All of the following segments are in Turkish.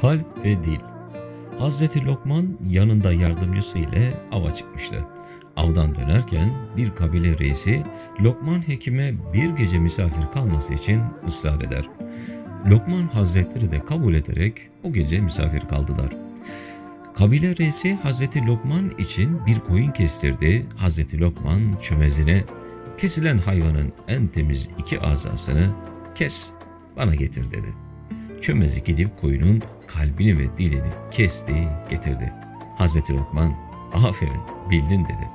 Kalp ve dil. Hazreti Lokman yanında yardımcısı ile ava çıkmıştı. Avdan dönerken bir kabile reisi Lokman hekime bir gece misafir kalması için ısrar eder. Lokman Hazretleri de kabul ederek o gece misafir kaldılar. Kabile reisi Hazreti Lokman için bir koyun kestirdi. Hazreti Lokman çömezine kesilen hayvanın en temiz iki azasını kes bana getir dedi. Çömezi gidip koyunun kalbini ve dilini kesti getirdi. Hazreti Lokman aferin bildin dedi.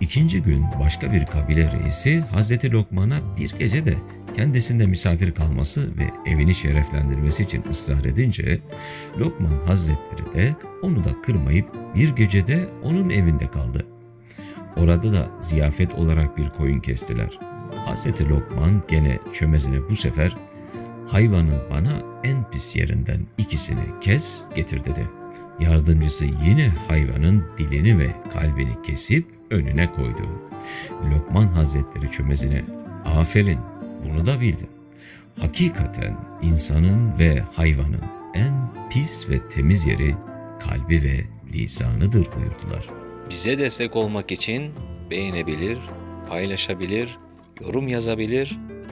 İkinci gün başka bir kabile reisi Hazreti Lokman'a bir gece de kendisinde misafir kalması ve evini şereflendirmesi için ısrar edince Lokman Hazretleri de onu da kırmayıp bir gecede onun evinde kaldı. Orada da ziyafet olarak bir koyun kestiler. Hazreti Lokman gene çömezine bu sefer hayvanın bana en pis yerinden ikisini kes getir dedi. Yardımcısı yine hayvanın dilini ve kalbini kesip önüne koydu. Lokman Hazretleri çömezine aferin bunu da bildin. Hakikaten insanın ve hayvanın en pis ve temiz yeri kalbi ve lisanıdır buyurdular. Bize destek olmak için beğenebilir, paylaşabilir, yorum yazabilir